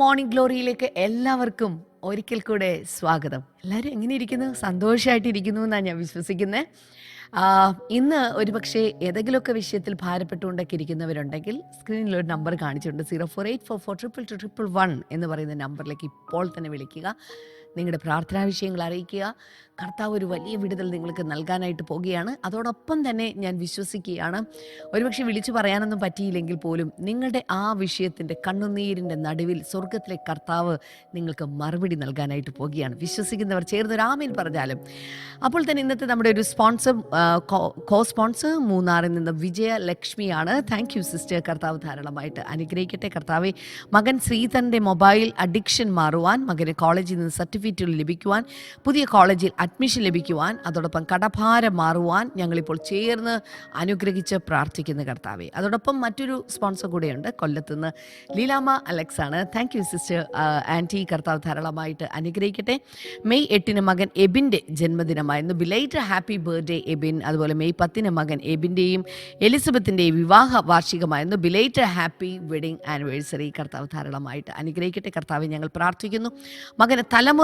Morning ഗ്ലോറിയിലേക്ക് എല്ലാവർക്കും ഒരിക്കൽ കൂടെ സ്വാഗതം. എല്ലാവരും എങ്ങനെ ഇരിക്കുന്നു? സന്തോഷമായിട്ടിരിക്കുന്നു എന്നാണ് ഞാൻ വിശ്വസിക്കുന്നത് ഇന്ന് ഒരുപക്ഷെ ഏതെങ്കിലുമൊക്കെ വിഷയത്തിൽ ഭാരപ്പെട്ടുകൊണ്ടൊക്കെ ഇരിക്കുന്നവരുണ്ടെങ്കിൽ സ്ക്രീനിൽ ഒരു നമ്പർ കാണിച്ചിട്ടുണ്ട്. Zero four eight four four triple two triple one എന്ന് പറയുന്ന നമ്പറിലേക്ക് ഇപ്പോൾ തന്നെ വിളിക്കുക. നിങ്ങളുടെ പ്രാർത്ഥനാ വിഷയങ്ങൾ അറിയിക്കുക. കർത്താവ് ഒരു വലിയ വിടുതൽ നിങ്ങൾക്ക് നൽകാനായിട്ട് പോവുകയാണ് അതോടൊപ്പം തന്നെ ഞാൻ വിശ്വസിക്കുകയാണ്. ഒരുപക്ഷെ വിളിച്ചു പറയാനൊന്നും പറ്റിയില്ലെങ്കിൽ പോലും നിങ്ങളുടെ ആ വിഷയത്തിന്റെ കണ്ണുനീരിന്റെ നടുവിൽ സ്വർഗത്തിലെ കർത്താവ് നിങ്ങൾക്ക് മറുപടി നൽകാനായിട്ട് പോവുകയാണ് വിശ്വസിക്കുന്നവർ ചേർന്ന് രാമീൻ പറഞ്ഞാലും. അപ്പോൾ തന്നെ ഇന്നത്തെ നമ്മുടെ ഒരു സ്പോൺസർ കോ സ്പോൺസർ മൂന്നാറിൽ നിന്ന് വിജയ ലക്ഷ്മിയാണ് താങ്ക് യു സിസ്റ്റർ കർത്താവ് ധാരാളമായിട്ട് അനുഗ്രഹിക്കട്ടെ. കർത്താവെ മകൻ ശ്രീധരന്റെ മൊബൈൽ അഡിക്ഷൻ മാറുവാൻ മകന് കോളേജിൽ നിന്ന് സർട്ടിഫിക്കറ്റുകൾ ലഭിക്കുവാൻ പുതിയ കോളേജിൽ അഡ്മിഷൻ ലഭിക്കുവാൻ അതോടൊപ്പം കടഭാരം മാറുവാൻ ഞങ്ങളിപ്പോൾ ചേർന്ന് അനുഗ്രഹിച്ച് പ്രാർത്ഥിക്കുന്ന കർത്താവെ. അതോടൊപ്പം മറ്റൊരു സ്പോൺസർ കൂടെയുണ്ട്. കൊല്ലത്തുനിന്ന് ലീലാമ അലക്സ് ആണ് താങ്ക് യു സിസ്റ്റർ ആന്റി കർത്താവ് ധാരാളമായിട്ട് അനുഗ്രഹിക്കട്ടെ. മെയ് എട്ടിന് മകൻ എബിന്റെ ജന്മദിനമായിരുന്നു. Belated happy birthday Ebin. അതുപോലെ മെയ് പത്തിന് മകൻ എബിന്റെയും എലിസബത്തിന്റെയും വിവാഹ വാർഷികമായിരുന്നു. ബിലൈറ്റ് ഹാപ്പി വെഡിങ് ആനിവേഴ്സറി കർത്താവ് ധാരാളമായിട്ട് അനുഗ്രഹിക്കട്ടെ. കർത്താവ് ഞങ്ങൾ പ്രാർത്ഥിക്കുന്നു. മകന്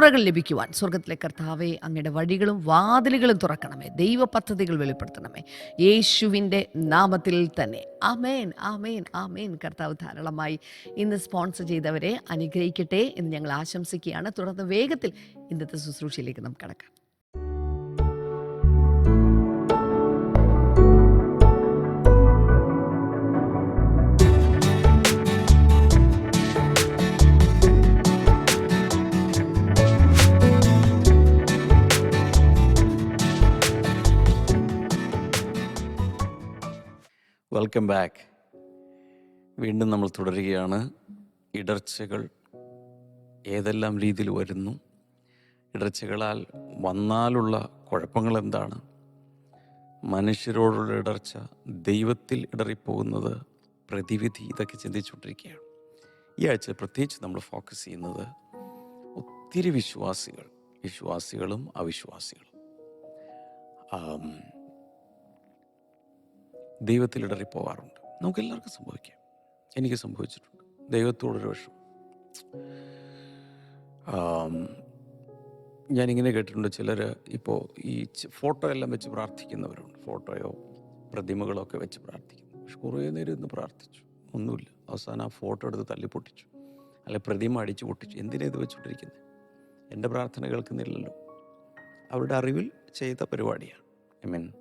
തലമുറകൾ ലഭിക്കുവാൻ സ്വർഗത്തിലെ കർത്താവെ അങ്ങയുടെ വഴികളും വാതിലുകളും തുറക്കണമേ. ദൈവ പദ്ധതികൾ വെളിപ്പെടുത്തണമേ. യേശുവിന്റെ നാമത്തിൽ തന്നെ. ആമേൻ ആമേൻ ആമേൻ. കർത്താവ് ധാരാളമായി ഇന്ന് സ്പോൺസർ ചെയ്തവരെ അനുഗ്രഹിക്കട്ടെ എന്ന് ഞങ്ങൾ ആശംസിക്കുകയാണ്. തുടർന്ന് വേഗത്തിൽ ഇന്നത്തെ ശുശ്രൂഷയിലേക്ക് നമുക്ക് കടക്കാം. വെൽക്കം ബാക്ക് വീണ്ടും നമ്മൾ തുടരുകയാണ്. ഇടർച്ചകൾ ഏതെല്ലാം രീതിയിൽ വരുന്നു? ഇടർച്ചകളാൽ വന്നാലുള്ള കുഴപ്പങ്ങൾ എന്താണ്? മനുഷ്യരോടുള്ള ഇടർച്ച ദൈവത്തിൽ ഇടറിപ്പോകുന്നത് പ്രതിവിധി ഇതൊക്കെ ചിന്തിച്ചുകൊണ്ടിരിക്കുകയാണ്. ഈ ആഴ്ച പ്രത്യേകിച്ച് നമ്മൾ ഫോക്കസ് ചെയ്യുന്നത് ഒത്തിരി വിശ്വാസികൾ വിശ്വാസികളും അവിശ്വാസികളും. ദൈവത്തിൽ ഇടറിപ്പോവാറുണ്ട്. നമുക്ക് എല്ലാവർക്കും സംഭവിക്കാം. എനിക്ക് സംഭവിച്ചിട്ടുണ്ട്. ദൈവത്തോടൊരു വിഷം ഞാനിങ്ങനെ കേട്ടിട്ടുണ്ട് ചിലർ ഇപ്പോൾ ഈ ഫോട്ടോ എല്ലാം വെച്ച് പ്രാർത്ഥിക്കുന്നവരുണ്ട്. ഫോട്ടോയോ പ്രതിമകളോ ഒക്കെ വെച്ച് പ്രാർത്ഥിക്കുന്നു. പക്ഷെ കുറേ നേരം ഇന്ന് പ്രാർത്ഥിച്ചു. ഒന്നുമില്ല. അവസാനം ആ ഫോട്ടോ എടുത്ത് തല്ലി പൊട്ടിച്ചു. അല്ലെ പ്രതിമ അടിച്ചു പൊട്ടിച്ചു. എന്തിനാ ഇത് വെച്ചുകൊണ്ടിരിക്കുന്നത് എന്റെ പ്രാർത്ഥന കേൾക്കുന്നില്ലല്ലോ. അവരുടെ അറിവിൽ ചെയ്ത പരിപാടിയാണ്. ഐ മീൻ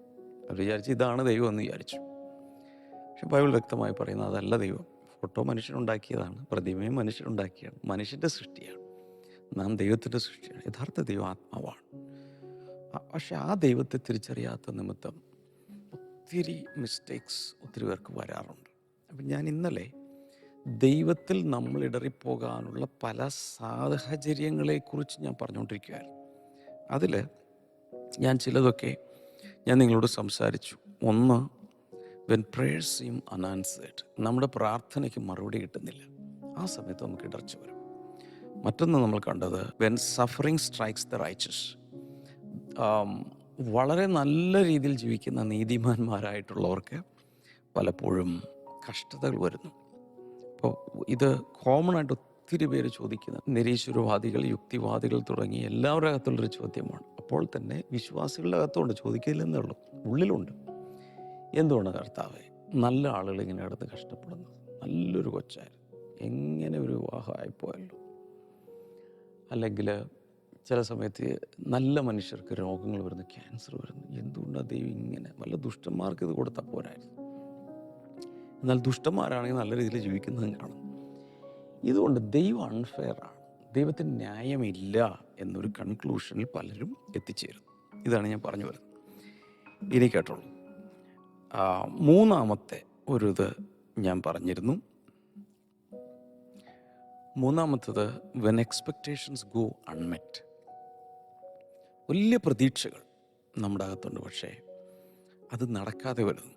അവർ വിചാരിച്ചു ഇതാണ് ദൈവം എന്ന് വിചാരിച്ചു. പക്ഷെ ബൈബിൾ വ്യക്തമായി പറയുന്നത് അതല്ല ദൈവം. ഫോട്ടോ മനുഷ്യനുണ്ടാക്കിയതാണ് പ്രതിമയും മനുഷ്യനുണ്ടാക്കിയാണ് മനുഷ്യന്റെ സൃഷ്ടിയാണ്. നാം ദൈവത്തിന്റെ സൃഷ്ടിയാണ് യഥാർത്ഥ ദൈവം ആത്മാവാണ് പക്ഷെ ആ ദൈവത്തെ തിരിച്ചറിയാത്ത നിമിത്തം ഒത്തിരി മിസ്റ്റേക്സ് ഒത്തിരി പേർക്ക് വരാറുണ്ട്. അപ്പം ഞാൻ ഇന്നലെ ദൈവത്തിൽ നമ്മൾ ഇടറിപ്പോകാനുള്ള പല സാഹചര്യങ്ങളെക്കുറിച്ച് ഞാൻ പറഞ്ഞുകൊണ്ടിരിക്കുകയായിരുന്നു അതിൽ ഞാൻ ചിലതൊക്കെ ഞാൻ നിങ്ങളോട് സംസാരിച്ചു. ഒന്ന് വെൻ പ്രേയേഴ്സ് സീം അനാൻസേഡ് നമ്മുടെ പ്രാർത്ഥനയ്ക്ക് മറുപടി കിട്ടുന്നില്ല. ആ സമയത്ത് നമുക്ക് ഇടർച്ച വരും. മറ്റൊന്ന് നമ്മൾ കണ്ടത് when suffering strikes the riches വളരെ നല്ല രീതിയിൽ ജീവിക്കുന്ന നീതിമാന്മാരായിട്ടുള്ളവർക്ക് പലപ്പോഴും കഷ്ടതകൾ വരുന്നു. അപ്പോൾ ഇത് കോമൺ ആയിട്ട് ഒത്തിരി പേര് ചോദിക്കുന്നത് നിരീശ്വരവാദികൾ യുക്തിവാദികൾ തുടങ്ങി എല്ലാവരുടെ അകത്തുള്ളൊരു ചോദ്യമാണ്. അപ്പോൾ തന്നെ വിശ്വാസികളുടെ അകത്തുണ്ട്. ചോദിക്കില്ലെന്നേ ഉള്ളൂ. ഉള്ളിലുണ്ട്. എന്തുകൊണ്ട് കർത്താവെ? നല്ല ആളുകൾ ഇങ്ങനെ കിടന്ന് കഷ്ടപ്പെടുന്നു നല്ലൊരു കൊച്ചായിരുന്നു. എങ്ങനെ ഒരു വിവാഹമായിപ്പോയല്ലോ അല്ലെങ്കിൽ ചില സമയത്ത് നല്ല മനുഷ്യർക്ക് രോഗങ്ങൾ വരുന്നു ക്യാൻസർ വരുന്നു. എന്തുകൊണ്ടാണ് ദൈവം ഇങ്ങനെ? വല്ല ദുഷ്ടന്മാർക്ക് ഇത് കൊടുത്താൽ പോരായിരുന്നു. എന്നാൽ ദുഷ്ടന്മാരാണെങ്കിൽ നല്ല രീതിയിൽ ജീവിക്കുന്നതും കാണും ഇതുകൊണ്ട് ദൈവം അൺഫെയറാണ് ദൈവത്തിന് ന്യായമില്ല എന്നൊരു കൺക്ലൂഷനിൽ പലരും എത്തിച്ചേരുന്നു. ഇതാണ് ഞാൻ പറഞ്ഞു വരുന്നത്. ഇനി കേട്ടോളൂ. മൂന്നാമത്തെ ഒരു ഇത് ഞാൻ പറഞ്ഞിരുന്നു. മൂന്നാമത്തത് വെൻ എക്സ്പെക്റ്റേഷൻസ് ഗോ അൺമെറ്റ് വലിയ പ്രതീക്ഷകൾ നമ്മുടെ അകത്തുണ്ട്. പക്ഷേ അത് നടക്കാതെ വരുന്നു.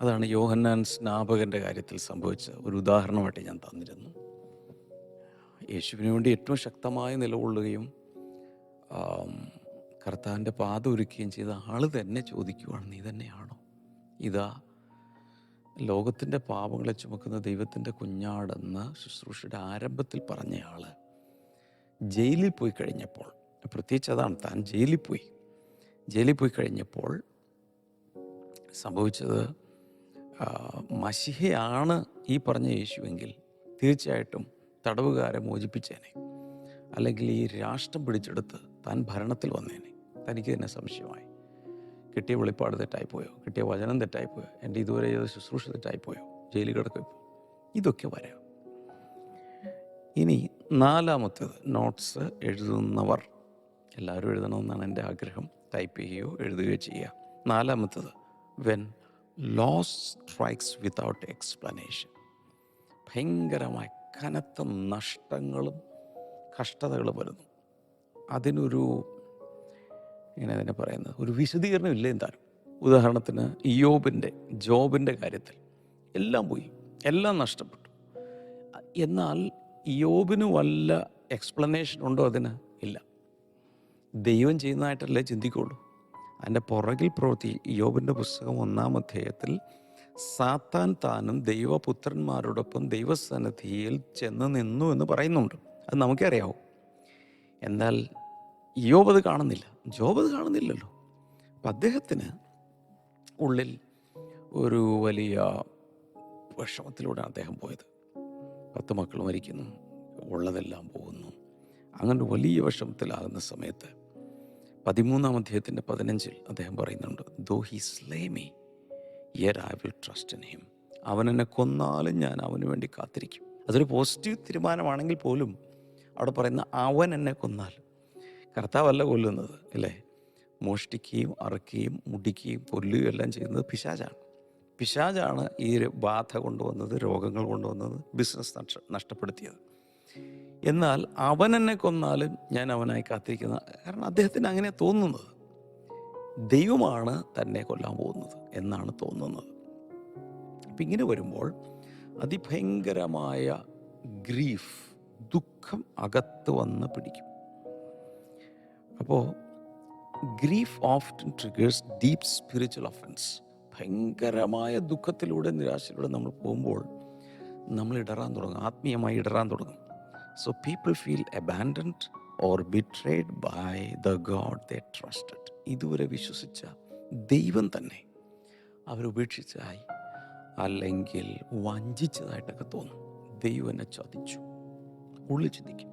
അതാണ് യോഹന്നാൻ സ്നാപകന്റെ കാര്യത്തിൽ സംഭവിച്ച ഒരു ഉദാഹരണമായിട്ട് ഞാൻ തന്നിരുന്നു. യേശുവിന് വേണ്ടി ഏറ്റവും ശക്തമായി നിലകൊള്ളുകയും കർത്താവിന്റെ പാത ഒരുക്കുകയും ചെയ്ത ആൾ തന്നെ ചോദിക്കുവാണ് നീ തന്നെയാണോ? ഇതാ ലോകത്തിന്റെ പാപങ്ങളെ ചുമക്കുന്ന ദൈവത്തിന്റെ കുഞ്ഞാടെന്ന് ശുശ്രൂഷയുടെ ആരംഭത്തിൽ പറഞ്ഞയാൾ ജയിലിൽ പോയി കഴിഞ്ഞപ്പോൾ പ്രത്യേകിച്ച് അതാണ് താൻ ജയിലിൽ പോയി. ജയിലിൽ പോയി കഴിഞ്ഞപ്പോൾ സംഭവിച്ചത് മഷിഹയാണ് ഈ പറഞ്ഞ യേശുവെങ്കിൽ തീർച്ചയായിട്ടും തടവുകാരെ മോചിപ്പിച്ചേനെ. അല്ലെങ്കിൽ ഈ രാഷ്ട്രം പിടിച്ചെടുത്ത് താൻ ഭരണത്തിൽ വന്നേനെ. തനിക്ക് തന്നെ സംശയമായി. കിട്ടിയ വെളിപ്പാട് തെറ്റായിപ്പോയോ? കിട്ടിയ വചനം തെറ്റായിപ്പോയോ? എന്റെ ഇതുവരെ ചെയ്ത ശുശ്രൂഷ തെറ്റായിപ്പോയോ? ജയിലിൽ കിടക്കും ഇതൊക്കെ വരാം. ഇനി നാലാമത്തേത് നോട്ട്സ് എഴുതുന്നവർ. എല്ലാവരും എഴുതണമെന്നാണ് എന്റെ ആഗ്രഹം. ടൈപ്പ് ചെയ്യുകയോ എഴുതുകയോ ചെയ്യുക. നാലാമത്തേത് when loss strikes without explanation ഭയങ്കരമായ കനത്ത നഷ്ടങ്ങളും കഷ്ടതകളും വരുന്നു. അതിനൊരു ഇങ്ങനെ തന്നെ പറയുന്നത് ഒരു വിശദീകരണം ഇല്ല എന്തായാലും. ഉദാഹരണത്തിന് ഇയോബിന്റെ ജോബിന്റെ കാര്യത്തിൽ എല്ലാം പോയി എല്ലാം നഷ്ടപ്പെട്ടു. എന്നാൽ ഇയോബിന് വല്ല എക്സ്പ്ലനേഷൻ ഉണ്ടോ അതിന്? ഇല്ല. ദൈവം ചെയ്യുന്നതായിട്ടല്ലേ ചിന്തിക്കുള്ളൂ അതിന്റെ പുറകിൽ പ്രവൃത്തി യോബിന്റെ പുസ്തകം ഒന്നാം അധ്യായത്തിൽ സാത്താൻ താനും ദൈവപുത്രന്മാരോടൊപ്പം ദൈവസന്നിധിയിൽ ചെന്ന് നിന്നു എന്ന് പറയുന്നുണ്ട്. അത് നമുക്കറിയാവും? എന്നാൽ യോബ് അത് കാണുന്നില്ല. ജോബ് അത് കാണുന്നില്ലല്ലോ. അപ്പം അദ്ദേഹത്തിന് ഉള്ളിൽ ഒരു വലിയ വിഷമത്തിലൂടെ അദ്ദേഹം പോയത്. പത്ത് മക്കൾ മരിക്കുന്നു ഉള്ളതെല്ലാം പോകുന്നു. അങ്ങനെ വലിയ വിഷമത്തിലാകുന്ന സമയത്ത് പതിമൂന്നാം അധ്യായത്തിന്റെ പതിനഞ്ചിൽ അദ്ദേഹം പറയുന്നുണ്ട് though he slay me yet I will trust in him അവൻ എന്നെ കൊന്നാലും ഞാൻ അവന് വേണ്ടി കാത്തിരിക്കും. അതൊരു പോസിറ്റീവ് തീരുമാനമാണെങ്കിൽ പോലും അവിടെ പറയുന്ന അവൻ എന്നെ കൊന്നാൽ കർത്താവല്ല കൊല്ലുന്നത് അല്ലേ? മോഷ്ടിക്കുകയും അറുക്കുകയും മുടിക്കുകയും കൊല്ലുകയും എല്ലാം ചെയ്യുന്നത് പിശാചാണ്. പിശാചാണ് ഈ ബാധ കൊണ്ടുവന്നത് രോഗങ്ങൾ കൊണ്ടുവന്നത് ബിസിനസ് നഷ്ട നഷ്ടപ്പെടുത്തിയത്. എന്നാൽ അവൻ എന്നെ കൊന്നാലും ഞാൻ അവനായി കാത്തിരിക്കുന്ന കാരണം അദ്ദേഹത്തിന് അങ്ങനെ തോന്നുന്നത്. ദൈവമാണ് തന്നെ കൊല്ലാൻ പോകുന്നത് എന്നാണ് തോന്നുന്നത്. അപ്പം ഇങ്ങനെ വരുമ്പോൾ അതിഭയങ്കരമായ ഗ്രീഫ് ദുഃഖം അകത്ത് വന്ന് പിടിക്കും. അപ്പോൾ grief of triggers deep spiritual offence ഭയങ്കരമായ ദുഃഖത്തിലൂടെ നിരാശയിലൂടെ നമ്മൾ പോകുമ്പോൾ നമ്മൾ ഇടറാൻ തുടങ്ങും. ആത്മീയമായി ഇടറാൻ തുടങ്ങും. So people feel abandoned or betrayed by the God the trusted ഇതുവരെ വിശ്വസിച്ച ദൈവം തന്നെ അവരുപേക്ഷിച്ചായി അല്ലെങ്കിൽ വഞ്ചിച്ചതായിട്ടൊക്കെ തോന്നും. ദൈവം എന്നെ ചതിച്ചു. ഉള്ളിൽ ചിന്തിക്കും.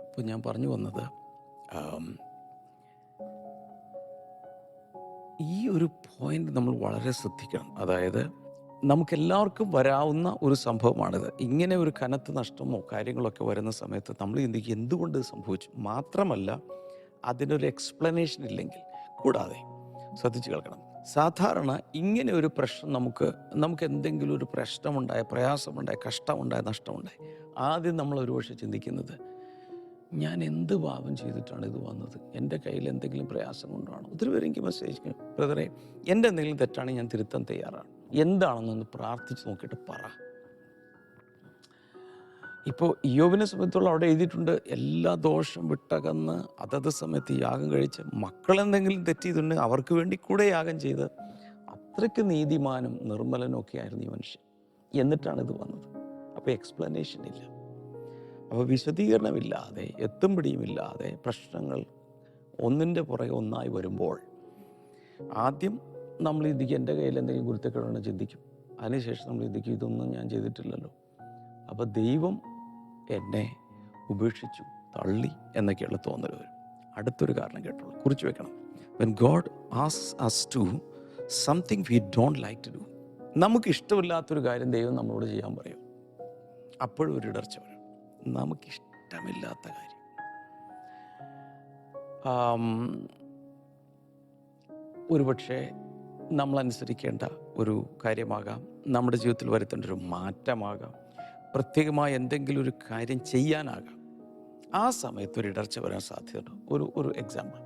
അപ്പോൾ ഞാൻ പറഞ്ഞു വന്നത് ഈ ഒരു പോയിന്റ് നമ്മൾ വളരെ ശ്രദ്ധിക്കണം. അതായത് നമുക്കെല്ലാവർക്കും വരാവുന്ന ഒരു സംഭവമാണിത്. ഇങ്ങനെ ഒരു കനത്ത നഷ്ടമോ കാര്യങ്ങളൊക്കെ വരുന്ന സമയത്ത് നമ്മൾ ചിന്തിക്കും എന്തുകൊണ്ട് സംഭവിച്ചു? മാത്രമല്ല അതിനൊരു എക്സ്പ്ലനേഷൻ ഇല്ലെങ്കിൽ. കൂടാതെ ശ്രദ്ധിച്ചു കേൾക്കണം. സാധാരണ ഇങ്ങനെ ഒരു പ്രശ്നം നമുക്ക് നമുക്ക് എന്തെങ്കിലും ഒരു പ്രശ്നമുണ്ടായ പ്രയാസമുണ്ടായ കഷ്ടമുണ്ടായ നഷ്ടമുണ്ടായി ആദ്യം നമ്മൾ ഒരുപക്ഷെ ചിന്തിക്കുന്നത് ഞാൻ എന്ത് പാപം ചെയ്തിട്ടാണ് ഇത് വന്നത്? എന്റെ കയ്യിൽ എന്തെങ്കിലും പ്രയാസം കൊണ്ടാണോ? ഒത്തിരി പേര് മെസ്സേജ് ബ്രദറെ എന്റെ എന്തെങ്കിലും തെറ്റാണ് ഞാൻ തിരുത്താൻ തയ്യാറാണ്. എന്താണെന്നൊന്ന് പ്രാർത്ഥിച്ച് നോക്കിയിട്ട് പറ. ഇപ്പോൾ യോബിനെ സംബന്ധിച്ചുള്ള അവിടെ എഴുതിയിട്ടുണ്ട് എല്ലാ ദോഷം വിട്ടകന്ന് അതത് സമയത്ത് യാഗം കഴിച്ച് മക്കളെന്തെങ്കിലും തെറ്റ് അവർക്ക് വേണ്ടി കൂടെ യാഗം ചെയ്ത് അത്രയ്ക്ക് നീതിമാനും നിർമ്മലനും ഒക്കെ ആയിരുന്നു ഈ മനുഷ്യൻ. എന്നിട്ടാണ് ഇത് വന്നത്. അപ്പോൾ എക്സ്പ്ലനേഷൻ ഇല്ല. അപ്പോൾ വിശദീകരണമില്ലാതെ എത്തും പിടിയുമില്ലാതെ പ്രശ്നങ്ങൾ ഒന്നിന്റെ പുറകെ ഒന്നായി വരുമ്പോൾ ആദ്യം നമ്മൾ ഇതിക്ക് എന്റെ കയ്യിൽ എന്തെങ്കിലും ഗുരുത്തക്കേടാണ് ചിന്തിക്കും. അതിനുശേഷം നമ്മൾ ഇതിക്ക് ഇതൊന്നും ഞാൻ ചെയ്തിട്ടില്ലല്ലോ. അപ്പോൾ ദൈവം എന്നെ ഉപേക്ഷിച്ചു തള്ളി എന്നൊക്കെയുള്ള തോന്നൽ വരും. അടുത്തൊരു കാരണം കേട്ടോളൂ. കുറിച്ച് വെക്കണം. When God as us to something we don't like to do നമുക്ക് ഇഷ്ടമില്ലാത്തൊരു കാര്യം ദൈവം നമ്മളോട് ചെയ്യാൻ പറയും. അപ്പോഴും ഒരു ഇടർച്ച വരും. നമുക്കിഷ്ടമില്ലാത്ത കാര്യം. ഒരുപക്ഷെ നമ്മൾ അനുസരിക്കേണ്ട ഒരു കാര്യമാകാം. നമ്മുടെ ജീവിതത്തിൽ വരുത്തേണ്ട ഒരു മാറ്റമാകാം. പ്രത്യേകമായ എന്തെങ്കിലും ഒരു കാര്യം ചെയ്യാനാകാം. ആ സമയത്ത് ഒരു ഇടർച്ച വരാൻ സാധ്യതയുണ്ട്. ഒരു ഒരു എക്സാമ്പിൾ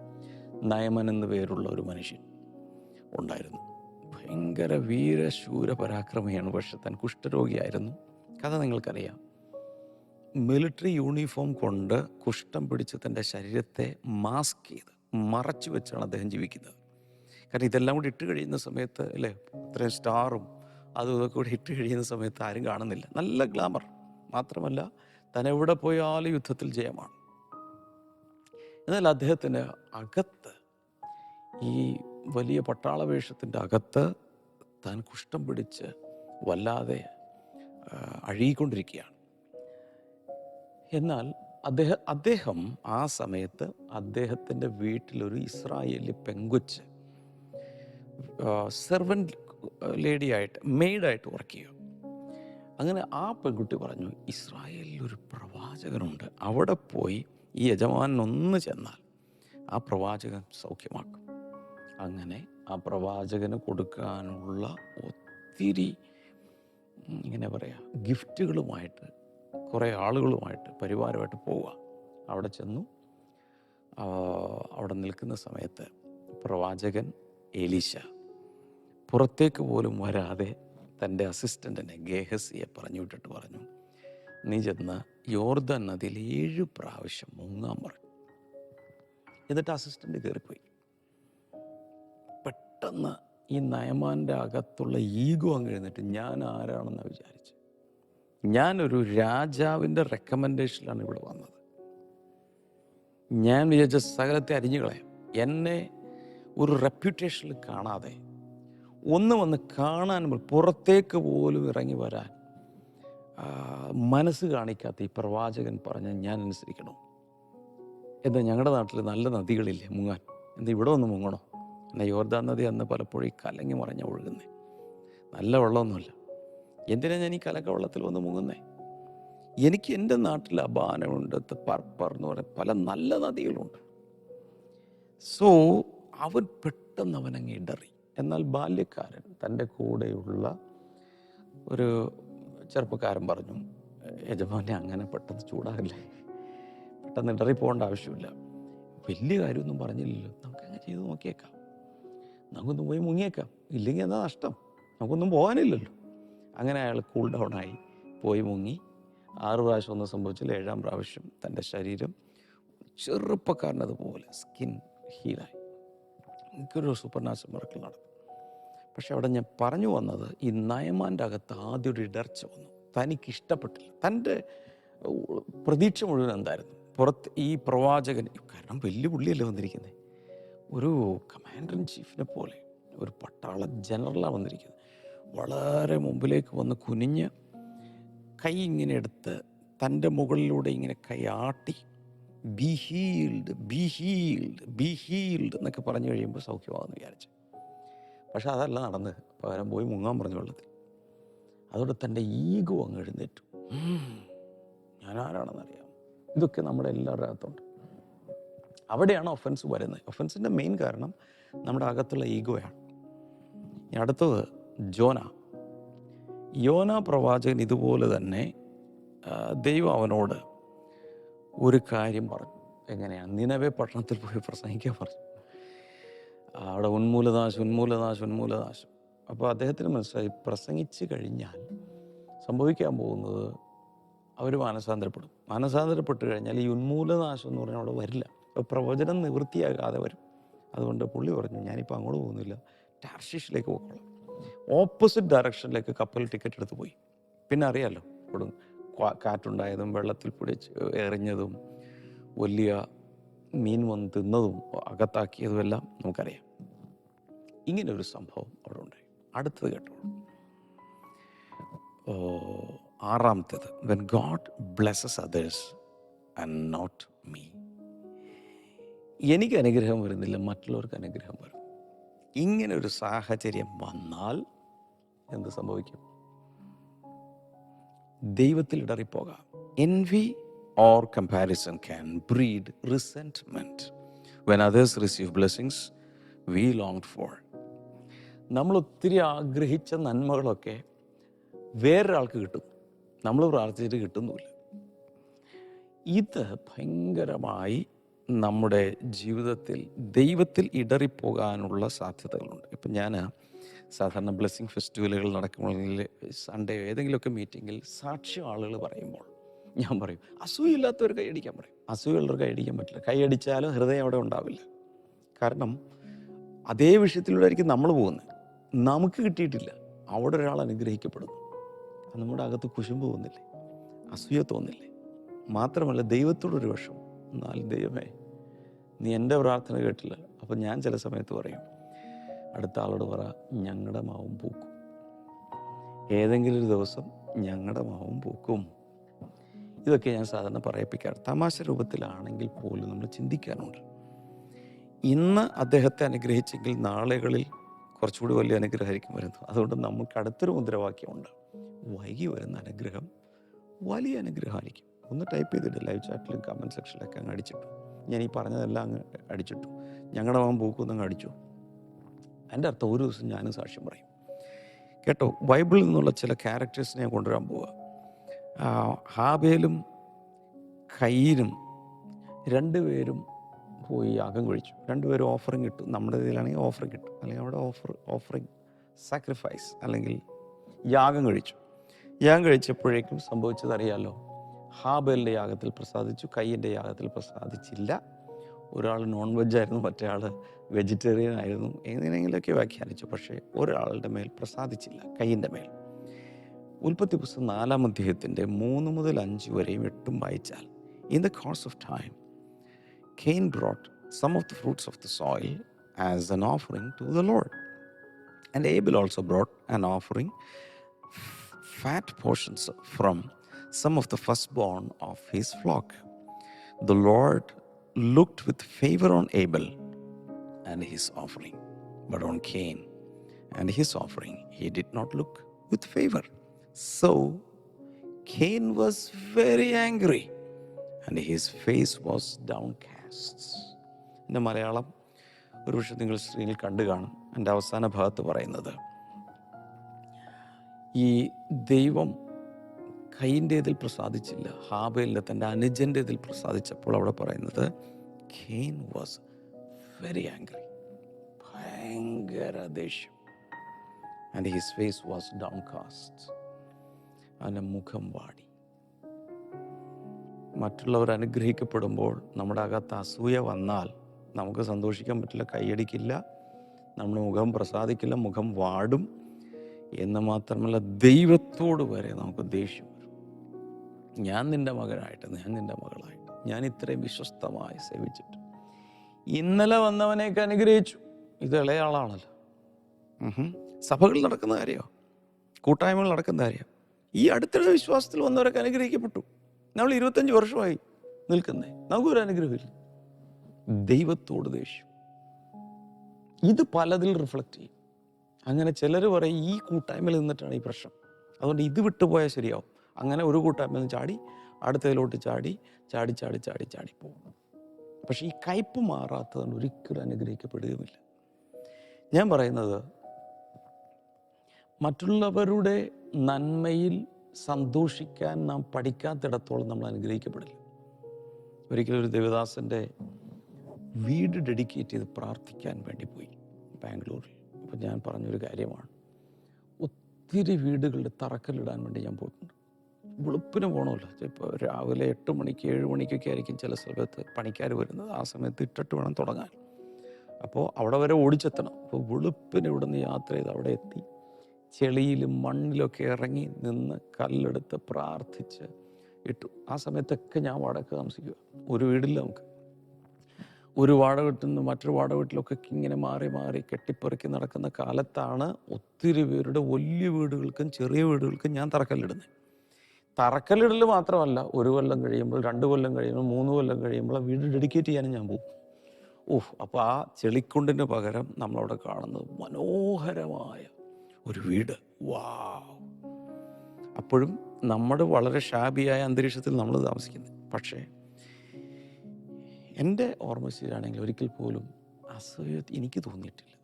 നയമൻ എന്ന പേരുള്ള ഒരു മനുഷ്യൻ ഉണ്ടായിരുന്നു. ഭയങ്കര വീരശൂര പരാക്രമയാണ്. പക്ഷെ താൻ കുഷ്ഠരോഗിയായിരുന്നു. കഥ നിങ്ങൾക്കറിയാം. മിലിറ്ററി യൂണിഫോം കൊണ്ട് കുഷ്ഠം പിടിച്ച് തന്റെ ശരീരത്തെ മാസ്ക് ചെയ്ത് മറച്ചു വെച്ചാണ് അദ്ദേഹം ജീവിക്കുന്നത്. കാരണം ഇതെല്ലാം കൂടി ഇട്ട് കഴിയുന്ന സമയത്ത് അല്ലേ? ഇത്രയും സ്റ്റാറും അതും ഇതൊക്കെ കൂടി ഇട്ട് കഴിയുന്ന സമയത്ത് ആരും കാണുന്നില്ല. നല്ല ഗ്ലാമർ. മാത്രമല്ല താൻ എവിടെ പോയാലും യുദ്ധത്തിൽ ജയമാണ്. എന്നാൽ അദ്ദേഹത്തിന് അകത്ത് ഈ വലിയ പട്ടാള വേഷത്തിന്റെ അകത്ത് താൻ കുഷ്ഠം പിടിച്ച് വല്ലാതെ അഴുകിക്കൊണ്ടിരിക്കുകയാണ്. എന്നാൽ അദ്ദേഹം അദ്ദേഹം ആ സമയത്ത് അദ്ദേഹത്തിന്റെ വീട്ടിലൊരു ഇസ്രായേലി പെങ്കൊച്ച് സെർവന്റ് ലേഡിയായിട്ട് മെയ്ഡായിട്ട് വർക്ക് ചെയ്യുക. അങ്ങനെ ആ പെൺകുട്ടി പറഞ്ഞു ഇസ്രായേലിൽ ഒരു പ്രവാചകനുണ്ട്. അവിടെ പോയി ഈ യജമാനൊന്ന് ചെന്നാൽ ആ പ്രവാചകൻ സൗഖ്യമാക്കും. അങ്ങനെ ആ പ്രവാചകന് കൊടുക്കാനുള്ള ഒത്തിരി ഇങ്ങനെ പറയാം ഗിഫ്റ്റുകളുമായിട്ട് കുറേ ആളുകളുമായിട്ട് പരിവാരമായിട്ട് പോവുക. അവിടെ ചെന്നു. അവിടെ നിൽക്കുന്ന സമയത്ത് പ്രവാചകൻ എലീശ. പുറത്തേക്ക് പോലും വരാതെ തന്റെ അസിസ്റ്റന്റിനെ ഗേഹസിയെ പറഞ്ഞു വിട്ടിട്ട് പറഞ്ഞു നീ ചെന്ന് യോർദൻ നദിയിൽ ഏഴ് പ്രാവശ്യം മുങ്ങാൻ പറഞ്ഞു എന്നിട്ട് അസിസ്റ്റന്റ് കയറിപ്പോയി. പെട്ടെന്ന് ഈ നയമാന്റെ അകത്തുള്ള ഈഗോ അങ്ങ് എഴുന്നിട്ട് ഞാൻ ആരാണെന്ന് വിചാരിച്ചു? ഞാനൊരു രാജാവിന്റെ റെക്കമെൻഡേഷനിലാണ് ഇവിടെ വന്നത്. ഞാൻ വിചാരിച്ച സകലത്തെ അരിഞ്ഞു കളയാം. എന്നെ ഒരു റെപ്യൂട്ടേഷനിൽ കാണാതെ ഒന്ന് വന്ന് കാണാൻ പുറത്തേക്ക് പോലും ഇറങ്ങി വരാൻ മനസ്സ് കാണിക്കാത്ത ഈ പ്രവാചകൻ പറഞ്ഞ ഞാൻ അനുസരിക്കണം? എന്താ ഞങ്ങളുടെ നാട്ടിൽ നല്ല നദികളില്ലേ മുങ്ങാൻ? എന്താ ഇവിടെ ഒന്ന് മുങ്ങണോ? എന്നാൽ യോർദാൻ നദി അന്ന് പലപ്പോഴും ഈ കലങ്ങി മറിഞ്ഞ ഒഴുകുന്നേ. നല്ല വെള്ളമൊന്നുമല്ല. എന്തിനാ ഞാൻ ഈ കലക്ക വെള്ളത്തിൽ വന്ന് മുങ്ങുന്നേ? എനിക്ക് എന്റെ നാട്ടിൽ അപാനമുണ്ട് പർപ്പർ എന്ന് പറയുന്ന പല നല്ല നദികളുണ്ട്. സോ അവൻ പെട്ടെന്ന് അവനങ്ങ് ഇടറി എന്നാൽ ബാല്യക്കാരൻ തന്റെ കൂടെയുള്ള ഒരു ചെറുപ്പക്കാരൻ പറഞ്ഞു യജമാനെ അങ്ങനെ പെട്ടെന്ന് ചൂടാകില്ലേ? പെട്ടെന്ന് ഇടറി പോകേണ്ട ആവശ്യമില്ല. വലിയ കാര്യമൊന്നും പറഞ്ഞില്ലല്ലോ. നമുക്ക് അങ്ങനെ ചെയ്ത് നോക്കിയേക്കാം. നമുക്കൊന്ന് പോയി മുങ്ങിയേക്കാം. ഇല്ലെങ്കിൽ എന്താ നഷ്ടം? നമുക്കൊന്നും പോകാനില്ലല്ലോ. അങ്ങനെ അയാൾ കൂൾ ഡൗൺ ആയി പോയി മുങ്ങി. ആറ് പ്രാവശ്യം ഒന്നും സംഭവിച്ചില്ല. ഏഴാം പ്രാവശ്യം തന്റെ ശരീരം ചെറുപ്പക്കാരനതുപോലെ സ്കിൻ ഹീലായി എനിക്കൊരു സൂപ്പർ നാച്ചുറൽ മിറക്കിൾ നടന്നു. പക്ഷെ അവിടെ ഞാൻ പറഞ്ഞു വന്നത് ഈ നയമാന്റെ അകത്ത് ആദ്യം ഒരു ഇടർച്ച വന്നു. തനിക്ക് ഇഷ്ടപ്പെട്ടില്ല. തന്റെ പ്രതീക്ഷ മുഴുവൻ എന്തായിരുന്നു? പുറത്ത് ഈ പ്രവാചകൻ കാരണം വലിയ പുള്ളിയല്ലേ വന്നിരിക്കുന്നത് ഒരു കമാൻഡർ ഇൻ ചീഫിനെ പോലെ ഒരു പട്ടാള ജനറലാണ് വന്നിരിക്കുന്നത്. വളരെ മുമ്പിലേക്ക് വന്ന് കുനിഞ്ഞ് കൈ ഇങ്ങനെ എടുത്ത് തന്റെ മുകളിലൂടെ ഇങ്ങനെ കൈ ആട്ടി be healed be healed be healed എന്നൊക്കെ പറഞ്ഞു കഴിയുമ്പോൾ സൗഖ്യമാകുമെന്ന് വിചാരിച്ചു. പക്ഷെ അതല്ല നടന്ന് പകരം പോയി മുങ്ങാൻ പറഞ്ഞു വെള്ളത്തിൽ. അതോടെ തന്റെ ഈഗോ അങ്ങ് എഴുന്നേറ്റു. ഞാൻ ആരാണെന്നറിയാം ഇതൊക്കെ നമ്മുടെ എല്ലാവരുടെ അകത്തുണ്ട് അവിടെയാണ് ഒഫൻസ് വരുന്നത്. ഒഫൻസിന്റെ മെയിൻ കാരണം നമ്മുടെ അകത്തുള്ള ഈഗോയാണ്. അടുത്തത് ജോന. യോന പ്രവാചകൻ ഇതുപോലെ തന്നെ ദൈവം അവനോട് ഒരു കാര്യം പറഞ്ഞു. എങ്ങനെയാണ് നിലവേ പട്ടണത്തിൽ പോയി പ്രസംഗിക്കാൻ പറഞ്ഞു. അവിടെ ഉന്മൂലനാശം ഉന്മൂലനാശം ഉന്മൂലനാശം. അപ്പോൾ അദ്ദേഹത്തിന് മനസ്സിലായി പ്രസംഗിച്ചു കഴിഞ്ഞാൽ സംഭവിക്കാൻ പോകുന്നത് അവർ മാനസാന്തരപ്പെടും. മാനസാന്തരപ്പെട്ട് കഴിഞ്ഞാൽ ഈ ഉന്മൂലനാശം എന്ന് പറഞ്ഞാൽ അവിടെ വരില്ല. അപ്പോൾ പ്രവചനം നിവൃത്തിയാകാതെ വരും. അതുകൊണ്ട് പുള്ളി പറഞ്ഞു ഞാനിപ്പോൾ അങ്ങോട്ട് പോകുന്നില്ല. ടാർഷിഷിലേക്ക് പോകണം. ഓപ്പോസിറ്റ് ഡയറക്ഷനിലേക്ക് കപ്പൽ ടിക്കറ്റ് എടുത്ത് പോയി. പിന്നെ അറിയാമല്ലോ ഇവിടെ കാ- കാറ്റുണ്ടായതും വെള്ളത്തിൽ പിടിച്ച് എറിഞ്ഞതും വലിയ മീൻ വന്ന് തിന്നതും അകത്താക്കിയതും എല്ലാം നമുക്കറിയാം. ഇങ്ങനെ ഒരു സംഭവം അവിടെ ഉണ്ടായി. അടുത്തത് കേട്ടോളൂ. ആറാമത്തേത്. When God blesses others and not me എനിക്ക് അനുഗ്രഹം വരുന്നില്ല മറ്റുള്ളവർക്ക് അനുഗ്രഹം വരും. ഇങ്ങനെ ഒരു സാഹചര്യം വന്നാൽ എന്ത് സംഭവിക്കും? ദൈവത്തിൽ ഇടറിപ്പോകാം. Envy or comparison can breed resentment when others receive blessings we long for നമ്മൾ ഒത്തിരി ആഗ്രഹിച്ച നന്മകളൊക്കെ വേറൊരാൾക്ക് കിട്ടും. നമ്മൾ പ്രാർത്ഥിച്ചിട്ട് കിട്ടുന്നുമില്ല. ഇത് ഭയങ്കരമായി നമ്മുടെ ജീവിതത്തിൽ ദൈവത്തിൽ ഇടറിപ്പോകാനുള്ള സാധ്യതകളുണ്ട്. ഇപ്പം ഞാൻ സാധാരണ ബ്ലെസ്സിങ് ഫെസ്റ്റിവലുകൾ നടക്കുമ്പോൾ സൺഡേ ഏതെങ്കിലുമൊക്കെ മീറ്റിങ്ങിൽ സാക്ഷ്യം ആളുകൾ പറയുമ്പോൾ ഞാൻ പറയും അസൂയില്ലാത്തവർ കൈയടിക്കാൻ പറയും. അസൂയുള്ളവർ കൈയടിക്കാൻ പറ്റില്ല. കൈയടിച്ചാലും ഹൃദയം അവിടെ ഉണ്ടാവില്ല. കാരണം അതേ വിഷയത്തിലൂടെ ആയിരിക്കും നമ്മൾ പോകുന്നത്. നമുക്ക് കിട്ടിയിട്ടില്ല. അവിടെ ഒരാൾ അനുഗ്രഹിക്കപ്പെടുന്നു. നമ്മുടെ അകത്ത് കുശുമ്പ് തോന്നില്ലേ അസൂയ തോന്നില്ലേ? മാത്രമല്ല ദൈവത്തോടൊരു വശം. എന്നാൽ ദൈവമേ നീ എന്റെ പ്രാർത്ഥന കേട്ടില്ല. അപ്പം ഞാൻ ചില സമയത്ത് പറയും അടുത്ത ആളോട് പറ ഞങ്ങളുടെ മാവും പൂക്കും. ഏതെങ്കിലും ഒരു ദിവസം ഞങ്ങളുടെ മാവും പൂക്കും. ഇതൊക്കെ ഞാൻ സാധാരണ പറയിപ്പിക്കാറ്. തമാശ രൂപത്തിലാണെങ്കിൽ പോലും നമ്മൾ ചിന്തിക്കാനുണ്ട് ഇന്ന് അദ്ദേഹത്തെ അനുഗ്രഹിച്ചെങ്കിൽ നാളുകളിൽ കുറച്ചുകൂടി വലിയ അനുഗ്രഹമായിരിക്കും വരുന്നത്. അതുകൊണ്ട് നമുക്ക് അടുത്തൊരു മുദ്രാവാക്യമുണ്ട്. വൈകി വരുന്ന അനുഗ്രഹം വലിയ അനുഗ്രഹമായിരിക്കും. ഒന്ന് ടൈപ്പ് ചെയ്തിട്ട് ലൈവ് ചാറ്റിലും കമന്റ് സെക്ഷനിലൊക്കെ അങ്ങ് അടിച്ചിട്ടു. ഞാൻ ഈ പറഞ്ഞതെല്ലാം അങ്ങ് അടിച്ചിട്ടു. ഞങ്ങളുടെ മാൻ പൂക്കൊന്നും അങ്ങ് അടിച്ചു. അതിന്റെ അർത്ഥം ഒരു ദിവസം ഞാനും സാക്ഷ്യം പറയും. കേട്ടോ ബൈബിളിൽ നിന്നുള്ള ചില ക്യാരക്ടേഴ്സിനെ കൊണ്ടുവരാൻ പോവുക ഹാബേലും കയ്യിനും രണ്ടുപേരും പോയി യാഗം കഴിച്ചു. രണ്ടുപേരും ഓഫറിങ് കിട്ടും നമ്മുടെ ഇതിലാണെങ്കിൽ ഓഫറിങ് കിട്ടും അല്ലെങ്കിൽ അവിടെ ഓഫർ ഓഫറിങ് സാക്രിഫൈസ് അല്ലെങ്കിൽ യാഗം കഴിച്ചു. യാഗം കഴിച്ചപ്പോഴേക്കും സംഭവിച്ചത് അറിയാലോ? ഹാബേലിന്റെ യാഗത്തിൽ പ്രസാദിച്ചു കയ്യിന്റെ യാഗത്തിൽ പ്രസാദിച്ചില്ല. ഒരാൾ നോൺ വെജ് ആയിരുന്നു മറ്റേ ആൾ വെജിറ്റേറിയൻ ആയിരുന്നു എങ്ങനെയെങ്കിലുമൊക്കെ വ്യാഖ്യാനിച്ചു പക്ഷേ ഒരാളുടെ മേൽ പ്രസാദിച്ചില്ല കയ്യിന്റെ മേൽ. ഉൽപ്പത്തി പുസ്തകം നാലാം അദ്ദേഹത്തിന്റെ മൂന്ന് മുതൽ അഞ്ച് വരെയും എട്ടും വായിച്ചാൽ in the course of time Cain brought some of the fruits of the soil as an offering to the Lord and Abel also brought an offering fat portions from some of the first born of his flock the Lord looked with favour on Abel and his offering, but on Cain and his offering he did not look with favor. So Cain was very angry and his face was downcast. എന്റെ മലയാളം ഒരു പക്ഷെ നിങ്ങൾ സ്ക്രീനിൽ കണ്ടു കാണും എന്റെ അവസാന ഭാഗത്ത് പറയുന്നത് ഈ ദൈവം കൈന്റേതിൽ പ്രസാദിച്ചില്ല ഹാബേലിന്റെ തന്റെ അനുജന്റേതിൽ പ്രസാദിച്ചപ്പോൾ അവിടെ പറയുന്നത് ഖെയിൻ വാസ് വെരി ആംഗ്രി ഭയങ്കര ദേഷ്യം. And his face was downcast അവന്റെ മുഖം വാടി. മറ്റുള്ളവർ അനുഗ്രഹിക്കപ്പെടുമ്പോൾ നമ്മുടെ അകത്ത് അസൂയ വന്നാൽ നമുക്ക് സന്തോഷിക്കാൻ പറ്റില്ല കൈയടിക്കില്ല. നമ്മുടെ മുഖം പ്രസാദിക്കില്ല മുഖം വാടും. എന്ന് മാത്രമല്ല ദൈവത്തോട് വരെ നമുക്ക് ദേഷ്യം വരും. ഞാൻ നിന്റെ മകനായിട്ട് ഞാൻ നിന്റെ മകളായിട്ട്. ഞാൻ ഇത്രയും വിശ്വസ്തമായി സേവിച്ചിട്ട് ഇന്നലെ വന്നവനെയൊക്കെ അനുഗ്രഹിച്ചു. ഇത് ഇളയ ആളാണല്ലോ. സഭകളിൽ നടക്കുന്ന കാര്യമോ കൂട്ടായ്മകൾ നടക്കുന്ന കാര്യമോ ഈ അടുത്തിടെ വിശ്വാസത്തിൽ വന്നവരൊക്കെ അനുഗ്രഹിക്കപ്പെട്ടു. നമ്മൾ ഇരുപത്തഞ്ച് വർഷമായി നിൽക്കുന്നേ. നമുക്കൊരു അനുഗ്രഹമില്ല. ദൈവത്തോട് ദേഷ്യം. ഇത് പലതിൽ റിഫ്ലക്റ്റ് ചെയ്യും. അങ്ങനെ ചിലർ പറയും ഈ കൂട്ടായ്മയിൽ നിന്നിട്ടാണ് ഈ പ്രശ്നം. അതുകൊണ്ട് ഇത് വിട്ടുപോയാൽ ശരിയാവും. അങ്ങനെ ഒരു കൂട്ടായ്മയിൽ നിന്ന് ചാടി അടുത്തതിലോട്ട് ചാടി ചാടി ചാടി ചാടി ചാടി പോകും പക്ഷെ ഈ കയ്പ് മാറാത്തതുകൊണ്ട് ഒരിക്കലും അനുഗ്രഹിക്കപ്പെടുകയുമില്ല. ഞാൻ പറയുന്നത് മറ്റുള്ളവരുടെ നന്മയിൽ സന്തോഷിക്കാൻ നാം പഠിക്കാത്തിടത്തോളം നമ്മൾ അനുഗ്രഹിക്കപ്പെടില്ല. ഒരിക്കലും ഒരു ദേവദാസന്റെ വീട് ഡെഡിക്കേറ്റ് ചെയ്ത് പ്രാർത്ഥിക്കാൻ വേണ്ടി പോയി ബാംഗ്ലൂരിൽ. അപ്പോൾ ഞാൻ പറഞ്ഞൊരു കാര്യമാണ്. ഒത്തിരി വീടുകളുടെ തറക്കല്ലിടാൻ വേണ്ടി ഞാൻ പോയിട്ടുണ്ട്. വെളുപ്പിന് പോകണമല്ലോ ഇപ്പോൾ രാവിലെ എട്ട് മണിക്ക് ഏഴ് മണിക്കൊക്കെ ആയിരിക്കും ചില സ്ഥലത്ത് പണിക്കാർ വരുന്നത്. ആ സമയത്ത് ഇട്ടിട്ട് വേണം തുടങ്ങാൻ. അപ്പോൾ അവിടെ വരെ ഓടിച്ചെത്തണം. അപ്പോൾ വെളുപ്പിന് ഇവിടുന്ന് യാത്ര ചെയ്ത് അവിടെ എത്തി. ചെളിയിലും മണ്ണിലൊക്കെ ഇറങ്ങി നിന്ന് കല്ലെടുത്ത് പ്രാർത്ഥിച്ച് ഇട്ടു. ആ സമയത്തൊക്കെ ഞാൻ വാടക താമസിക്കുക. ഒരു വീടില്ല നമുക്ക്. ഒരു വാടക വീട്ടിൽ നിന്ന് മറ്റൊരു വാടക വീട്ടിലൊക്കെ ഇങ്ങനെ മാറി മാറി കെട്ടിപ്പറുക്കി നടക്കുന്ന കാലത്താണ് ഒത്തിരി പേരുടെ വലിയ വീടുകൾക്കും ചെറിയ വീടുകൾക്കും ഞാൻ തറക്കല്ലിടുന്നത്. തറക്കല്ലിടൽ മാത്രമല്ല ഒരു കൊല്ലം കഴിയുമ്പോൾ രണ്ട് കൊല്ലം കഴിയുമ്പോൾ മൂന്ന് കൊല്ലം കഴിയുമ്പോൾ ആ വീട് ഡെഡിക്കേറ്റ് ചെയ്യാനും ഞാൻ പോകും. ഓഹ് അപ്പോൾ ആ ചെളിക്കുണ്ടിന് പകരം നമ്മളവിടെ കാണുന്നത് മനോഹരമായ ഒരു വീട്. വാ അപ്പോഴും നമ്മുടെ വളരെ ഷാബിയായ അന്തരീക്ഷത്തിൽ നമ്മൾ താമസിക്കുന്നത് പക്ഷേ എന്റെ ഓർമ്മ ശരിയാണെങ്കിൽ ഒരിക്കൽ പോലും അസൂയ എനിക്ക് തോന്നിയിട്ടില്ല.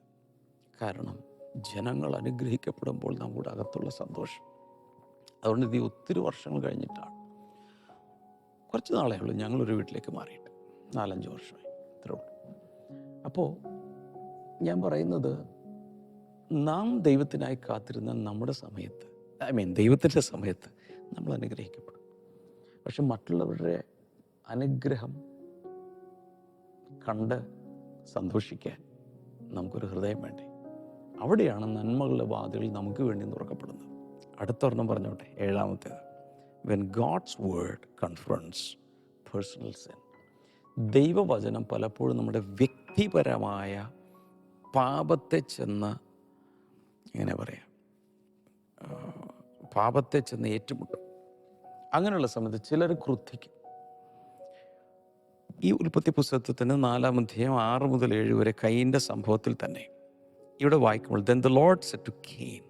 കാരണം ജനങ്ങൾ അനുഗ്രഹിക്കപ്പെടുമ്പോൾ നമ്മുടെ അകത്തുള്ള സന്തോഷം. അതുകൊണ്ട് ഇത് ഒത്തിരി വർഷങ്ങൾ കഴിഞ്ഞിട്ടാണ്. കുറച്ച് നാളേ ഉള്ളൂ ഞങ്ങളൊരു വീട്ടിലേക്ക് മാറിയിട്ട്. നാലഞ്ച് വർഷമായി. ഇത്രേ ഉള്ളൂ. അപ്പോൾ ഞാൻ പറയുന്നത് നാം ദൈവത്തിനായി കാത്തിരുന്ന നമ്മുടെ സമയത്ത് ഐ മീൻ ദൈവത്തിന്റെ സമയത്ത് നമ്മൾ അനുഗ്രഹിക്കപ്പെടും. പക്ഷെ മറ്റുള്ളവരുടെ അനുഗ്രഹം കണ്ട് സന്തോഷിക്കാൻ നമുക്കൊരു ഹൃദയം വേണ്ടേ? അവിടെയാണ് നന്മകളുടെ വാതിൽ നമുക്ക് വേണ്ടി തുറക്കപ്പെടുന്നത്. അടുത്തൊരെണ്ണം പറഞ്ഞോട്ടെ ഏഴാമത്തേത്. When God's word confronts personal sin ദൈവവചനം പലപ്പോഴും നമ്മുടെ വ്യക്തിപരമായ പാപത്തെ ചെന്ന് എങ്ങനെ പറയാം? പാപത്തെ ചെന്ന് ഏറ്റുമുട്ടും. അങ്ങനെയുള്ള സമയത്ത് ചിലർ ക്രുദ്ധിക്കും. ഈ ഉൽപ്പത്തി പുസ്തകത്തിന് നാലാം അധ്യായം ആറ് മുതൽ ഏഴ് വരെ കൈയിന്റെ സംഭവത്തിൽ തന്നെ ഇവിടെ വായിക്കുമ്പോൾ then the Lord said to Cain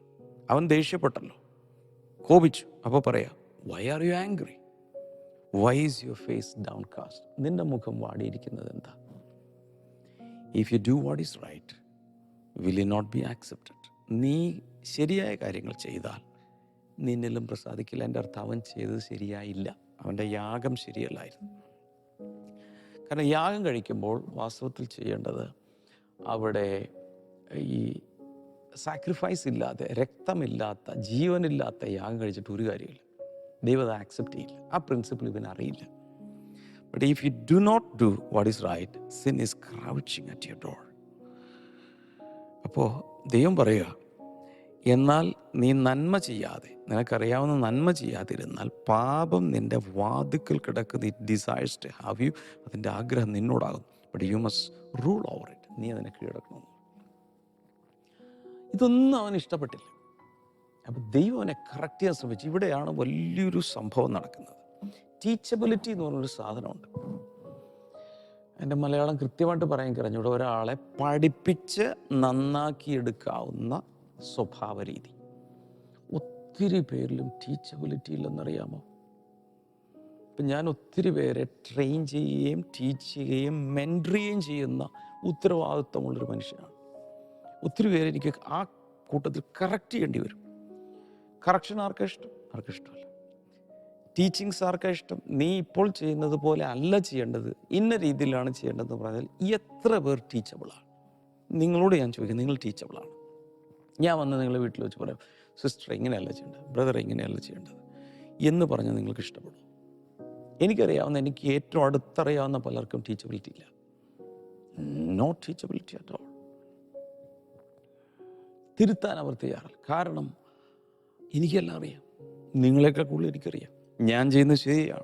അവൻ ദേഷ്യപ്പെട്ടല്ലോ. കോപിച്ചു. അപ്പോൾ പറയാം why are you angry why is your face downcast നിന്റെ മുഖം വാടിയിരിക്കുന്നത് എന്താ? If you do what is right will you not be accepted നീ ശരിയായ കാര്യങ്ങൾ ചെയ്താൽ നിന്നിലും പ്രസാദിക്കില്ല. എന്റെ അർത്ഥം അവൻ ചെയ്തത് ശരിയായില്ല. അവന്റെ യാഗം ശരിയല്ലായിരുന്നു. കാരണം യാഗം കഴിക്കുമ്പോൾ വാസ്തവത്തിൽ ചെയ്യേണ്ടത് അവിടെ ഈ സാക്രിഫൈസ് ഇല്ലാതെ രക്തമില്ലാത്ത ജീവനില്ലാത്ത യാഗം കഴിച്ചിട്ട് ഒരു കാര്യമില്ല. ദൈവം ആക്സെപ്റ്റ് ചെയ്യില്ല. ആ പ്രിൻസിപ്പിൾ ഇവൻ അറിയില്ല. But if you do not do what is right sin is crouching at your door അപ്പോൾ ദൈവം പറയുക എന്നാൽ നീ നന്മ ചെയ്യാതെ നിനക്കറിയാവുന്ന നന്മ ചെയ്യാതിരുന്നാൽ പാപം നിന്റെ വാതുക്കൽ കിടക്കുന്ന it desires to have you അതിന്റെ ആഗ്രഹം നിന്നോടാകും but you must rule over it നീ അതിനെ കീഴടക്കണമെന്ന് ഇതൊന്നും അവന് ഇഷ്ടപ്പെട്ടില്ല. അപ്പം ദൈവം അവനെ കറക്റ്റ് ചെയ്യാൻ ശ്രമിച്ചു. ഇവിടെയാണ് വലിയൊരു സംഭവം നടക്കുന്നത്. ടീച്ചബിലിറ്റി എന്ന് പറഞ്ഞൊരു സാധനമുണ്ട്. എന്റെ മലയാളം കൃത്യമായിട്ട് പറയാൻ കഴിഞ്ഞു ഇവിടെ ഒരാളെ പഠിപ്പിച്ച് നന്നാക്കിയെടുക്കാവുന്ന സ്വഭാവ രീതി. ഒത്തിരി പേരിലും ടീച്ചബിലിറ്റി ഇല്ലെന്നറിയാമോ? ഇപ്പം ഞാൻ ഒത്തിരി പേരെ ട്രെയിൻ ചെയ്യുകയും ടീച്ച് ചെയ്യുകയും മെന്റർ ചെയ്യുകയും ചെയ്യുന്ന ഉത്തരവാദിത്വമുള്ളൊരു മനുഷ്യനാണ്. ഒത്തിരി പേര് എനിക്ക് ആ കൂട്ടത്തിൽ കറക്റ്റ് ചെയ്യേണ്ടി വരും. കറക്ഷൻ ആർക്കാ ഇഷ്ടം? ആർക്കും ഇഷ്ടമല്ല. ടീച്ചിങ്സ് ആർക്കാ ഇഷ്ടം? നീ ഇപ്പോൾ ചെയ്യുന്നത് പോലെ അല്ല ചെയ്യേണ്ടത്. ഇന്ന രീതിയിലാണ് ചെയ്യേണ്ടതെന്ന് പറഞ്ഞാൽ എത്ര പേർ ടീച്ചബിളാണ് നിങ്ങളോട് ഞാൻ ചോദിക്കും നിങ്ങൾ ടീച്ചബിളാണ് ഞാൻ വന്ന് നിങ്ങളെ വീട്ടിൽ വെച്ച് പറയാം സിസ്റ്റർ ഇങ്ങനെയല്ല ചെയ്യേണ്ടത്. ബ്രദർ ഇങ്ങനെയല്ല ചെയ്യേണ്ടത്. എന്ന് പറഞ്ഞാൽ നിങ്ങൾക്ക് ഇഷ്ടപ്പെടും. എനിക്കറിയാവുന്ന എനിക്ക് ഏറ്റവും അടുത്തറിയാവുന്ന പലർക്കും ടീച്ചബിലിറ്റി ഇല്ല. നോട്ട് ടീച്ചബിലിറ്റി അറ്റ് ഓൾ തിരുത്താൻ അവർ തയ്യാറല്ല. കാരണം എനിക്കെല്ലാം അറിയാം. നിങ്ങളെക്കാൾ കൂടുതൽ എനിക്കറിയാം. ഞാൻ ചെയ്യുന്നത് ശരിയാണ്.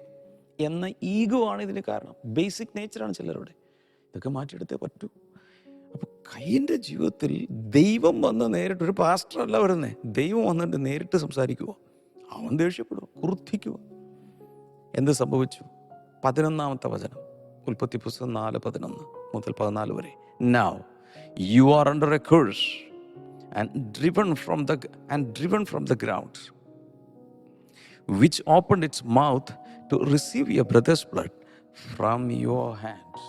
എന്ന ഈഗോ ആണ് ഇതിന് കാരണം. ബേസിക് നേച്ചറാണ് ചിലരുടെ. ഇതൊക്കെ മാറ്റിയെടുത്തേ പറ്റൂ. അപ്പോൾ കയ്യന്റെ ജീവിതത്തിൽ ദൈവം വന്ന് നേരിട്ട് ഒരു പാസ്റ്റർ അല്ല വരുന്നേ. ദൈവം വന്നിട്ട് നേരിട്ട് സംസാരിക്കുക അവൻ ദേഷ്യപ്പെടുക ക്രുദ്ധിക്കുക എന്ത് സംഭവിച്ചു? പതിനൊന്നാമത്തെ വചനം. ഉൽപ്പത്തി പുസ്തകം നാല് പതിനൊന്ന് മുതൽ പതിനാല് വരെ. Now you are under a curse and driven from the and driven from the ground which opened its mouth to receive your brother's blood from your hands.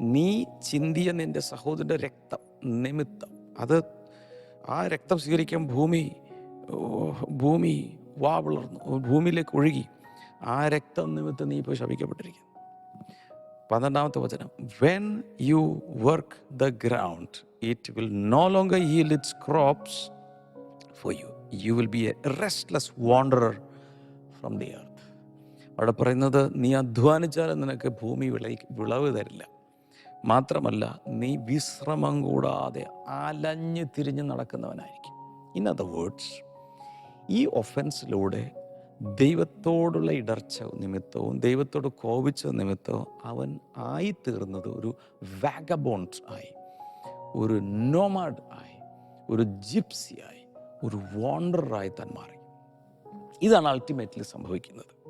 നീ ചിന്തിയ നിന്റെ സഹോദരന്റെ രക്തം നിമിത്തം. അത് ആ രക്തം സ്വീകരിക്കാൻ ഭൂമി ഭൂമി വാ വിളർന്നു ഭൂമിയിലേക്ക് ഒഴുകി. ആ രക്തം നിമിത്തം നീ ഇപ്പോൾ ശപിക്കപ്പെട്ടിരിക്കുന്നു. പന്ത്രണ്ടാമത്തെ വചനം. When you work the ground it will no longer yield its crops for you. You will be a restless wanderer from the earth. അവിടെ പറയുന്നത് നീ അധ്വാനിച്ചാലും നിനക്ക് ഭൂമി വിള വിളവ് തരില്ല. മാത്രമല്ല നീ വിശ്രമം കൂടാതെ അലഞ്ഞ് തിരിഞ്ഞ് നടക്കുന്നവനായിരിക്കും. ഇൻ അതർ വേർഡ്സ് ഈ ഒഫൻസിലൂടെ ദൈവത്തോടുള്ള ഇടർച്ച നിമിത്തവും ദൈവത്തോട് കോപിച്ച നിമിത്തവും അവൻ ആയിത്തീർന്നത് ഒരു വാഗബോൺസ് ആയി. ഒരു നോമാഡ് ആയി ഒരു ജിപ്സി ആയി ഒരു വാണ്ടറായി താൻ മാറി. ഇതാണ് അൾട്ടിമേറ്റ്ലി സംഭവിക്കുന്നത്.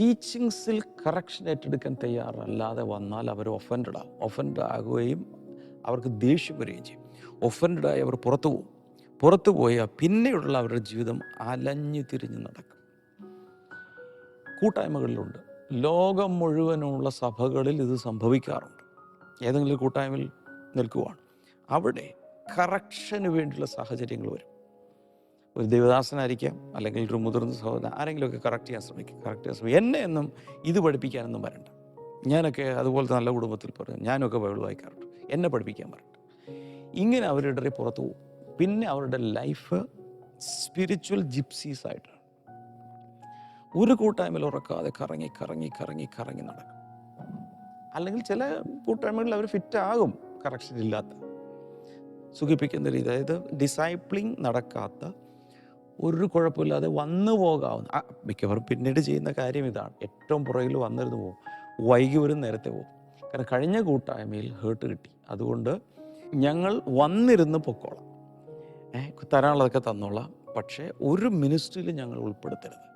ടീച്ചിങ്സിൽ കറക്ഷൻ ഏറ്റെടുക്കാൻ തയ്യാറല്ലാതെ വന്നാൽ അവർ ഒഫൻഡഡ് ആകും ഒഫൻഡ് ആകുകയും അവർക്ക് ദേഷ്യം വരികയും ചെയ്യും. ഒഫൻഡായി അവർ പുറത്തു പോകും. പുറത്തു പോയാൽ പിന്നെയുള്ള അവരുടെ ജീവിതം അലഞ്ഞു തിരിഞ്ഞ് നടക്കും. കൂട്ടായ്മകളിലുണ്ട്. ലോകം മുഴുവനുള്ള സഭകളിൽ ഇത് സംഭവിക്കാറുണ്ട്. ഏതെങ്കിലും കൂട്ടായ്മയിൽ നിൽക്കുവാണ്. അവിടെ കറക്ഷന് വേണ്ടിയുള്ള സാഹചര്യങ്ങൾ വരും. ഒരു ദേവദാസനായിരിക്കാം അല്ലെങ്കിൽ ഒരു മുതിർന്ന സഹോദരൻ ആരെങ്കിലുമൊക്കെ കറക്റ്റ് ചെയ്യാൻ ശ്രമിക്കും കറക്റ്റ് ചെയ്യാൻ ശ്രമിക്കും. എന്നെ എന്നും ഇത് പഠിപ്പിക്കാനൊന്നും വരണ്ട. ഞാനൊക്കെ അതുപോലത്തെ നല്ല കുടുംബത്തിൽ പറഞ്ഞു ഞാനൊക്കെ ബൈബിൾ വായിക്കാറുണ്ട്. എന്നെ പഠിപ്പിക്കാൻ പറയണ്ട ഇങ്ങനെ അവരുടെ പുറത്തു പോകും. പിന്നെ അവരുടെ ലൈഫ് സ്പിരിച്വൽ ജിപ്സീസ് ആയിട്ടാണ്. ഒരു കൂട്ടായ്മയിൽ ഉറക്കാതെ കറങ്ങി കറങ്ങി കറങ്ങി കറങ്ങി നടക്കും. അല്ലെങ്കിൽ ചില കൂട്ടായ്മകളിൽ അവർ ഫിറ്റ് ആകും. കറക്ഷൻ ഇല്ലാത്ത സുഖിപ്പിക്കുന്ന രീതി. അതായത് ഡിസൈപ്ലിംഗ് നടക്കാത്ത ഒരു കുഴപ്പമില്ലാതെ വന്നു പോകാവുന്ന മിക്കവാറും പിന്നീട് ചെയ്യുന്ന കാര്യം ഇതാണ്. ഏറ്റവും പുറകിൽ വന്നിരുന്ന് പോകും വൈകി വരും നേരത്തെ പോകും കാരണം കഴിഞ്ഞ കൂട്ടായ്മയിൽ ഹേർട്ട് കിട്ടി. അതുകൊണ്ട് ഞങ്ങൾ വന്നിരുന്ന് പൊക്കോളാം. ഏഹ് തരാനുള്ളതൊക്കെ തന്നോളാം. പക്ഷേ ഒരു മിനിസ്ട്രിയിൽ ഞങ്ങൾ ഉൾപ്പെടുത്തരുത്.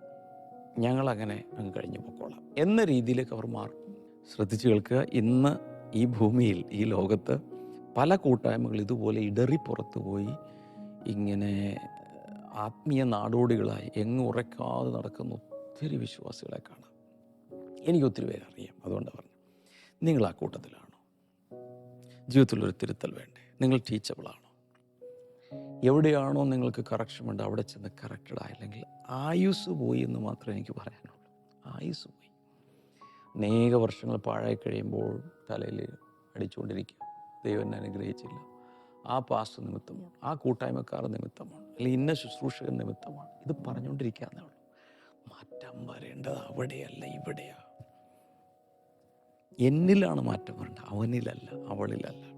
ഞങ്ങൾ അങ്ങനെ അങ്ങ് കഴിഞ്ഞു പൊക്കോളാം. എന്ന രീതിയിലേക്ക് അവർ മാറും. ശ്രദ്ധിച്ചു കേൾക്കുക. ഇന്ന് ഈ ഭൂമിയിൽ ഈ ലോകത്ത് പല കൂട്ടായ്മകൾ ഇതുപോലെ ഇടറി പുറത്തു പോയി ഇങ്ങനെ ആത്മീയ നാടോടികളായി എങ്ങും ഉറക്കാതെ നടക്കുന്ന ഒത്തിരി വിശ്വാസികളെ കാണാം. എനിക്ക് ഒത്തിരി പേരെ അറിയാം അതുകൊണ്ടാണ് പറഞ്ഞു. നിങ്ങൾ ആ കൂട്ടത്തിലാണോ? ജീവിതത്തിലൊരു തിരുത്തൽ വേണ്ടേ? നിങ്ങൾ ടീച്ചബിളാണോ എവിടെയാണോ നിങ്ങൾക്ക് കറക്ഷൻ ഉണ്ട് അവിടെ ചെന്ന് കറക്റ്റഡ് ആയില്ലെങ്കിൽ ആയുസ് പോയി എന്ന് മാത്രമേ എനിക്ക് പറയാനുള്ളൂ. ആയുസ് അനേക വർഷങ്ങൾ പാഴായി കഴിയുമ്പോൾ തലയിൽ അടിച്ചുകൊണ്ടിരിക്കുക. ദൈവം എന്നെ അനുഗ്രഹിച്ചില്ല. ആ പാസ്റ്റ് നിമിത്തമാണ് ആ കൂട്ടായ്മക്കാർ നിമിത്തമാണ് അല്ലെങ്കിൽ ഇന്ന ശുശ്രൂഷകൻ നിമിത്തമാണ് ഇത് പറഞ്ഞുകൊണ്ടിരിക്കാന്നേ ഉള്ളൂ. മാറ്റം വരേണ്ടത് അവിടെയല്ല ഇവിടെയാ. എന്നിലാണ് മാറ്റം വരേണ്ടത്. അവനിലല്ല അവളിലല്ല.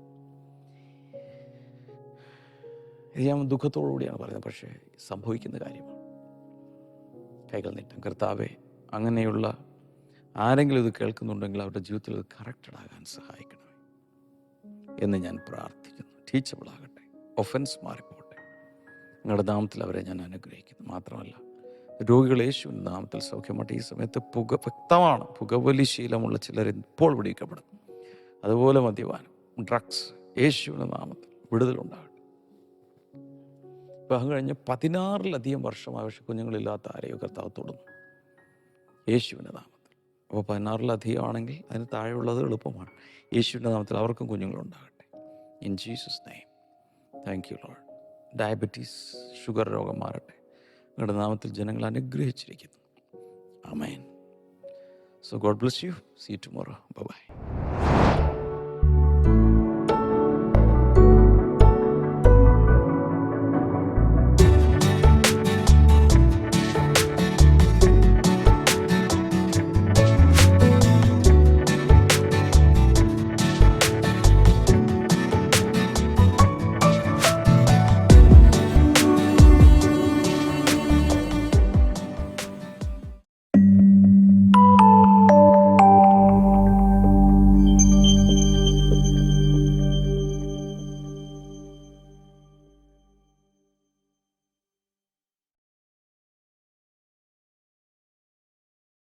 ഇത് ഞാൻ ദുഃഖത്തോടുകൂടിയാണ് പറയുന്നത് പക്ഷേ സംഭവിക്കുന്ന കാര്യമാണ്. കൈകൾ നീട്ടം കർത്താവെ അങ്ങനെയുള്ള ആരെങ്കിലും ഇത് കേൾക്കുന്നുണ്ടെങ്കിൽ അവരുടെ ജീവിതത്തിൽ ഇത് കറക്റ്റഡ് ആകാൻ സഹായിക്കണം എന്ന് ഞാൻ പ്രാർത്ഥിക്കുന്നു. ടീച്ചബിൾ ആകട്ടെ. ഒഫൻസ് മാറിപ്പോട്ടെ. നിങ്ങളുടെ നാമത്തിൽ അവരെ ഞാൻ അനുഗ്രഹിക്കുന്നു. മാത്രമല്ല രോഗികൾ യേശുവിന്റെ നാമത്തിൽ സൗഖ്യമായിട്ട് ഈ സമയത്ത് പുക വ്യക്തമാണ്. പുകവലി ശീലമുള്ള ചിലർ ഇപ്പോൾ പിടിക്കപ്പെടും അതുപോലെ മദ്യപാനം ഡ്രഗ്സ് യേശുവിന്റെ നാമത്തിൽ വിടുതലുണ്ടാകട്ടെ. വിവാഹം കഴിഞ്ഞ് പതിനാറിലധികം വർഷം ആവശ്യ കുഞ്ഞുങ്ങളില്ലാത്ത ആരെയോ കർത്താവ് തൊടുന്നു. യേശുവിന്റെ നാമത്തിൽ. അപ്പോൾ പതിനാറിലധികം ആണെങ്കിൽ അതിന് താഴെയുള്ളത് എളുപ്പമാണ്. യേശുവിന്റെ നാമത്തിൽ അവർക്കും കുഞ്ഞുങ്ങളുണ്ടാകട്ടെ in Jesus name thank you Lord diabetes sugar രോഗം മാറട്ടെ. നിങ്ങളുടെ നാമത്തിൽ ജനങ്ങൾ അനുഗ്രഹിച്ചിരിക്കുന്നു. Amen so God bless you see tomorrow bye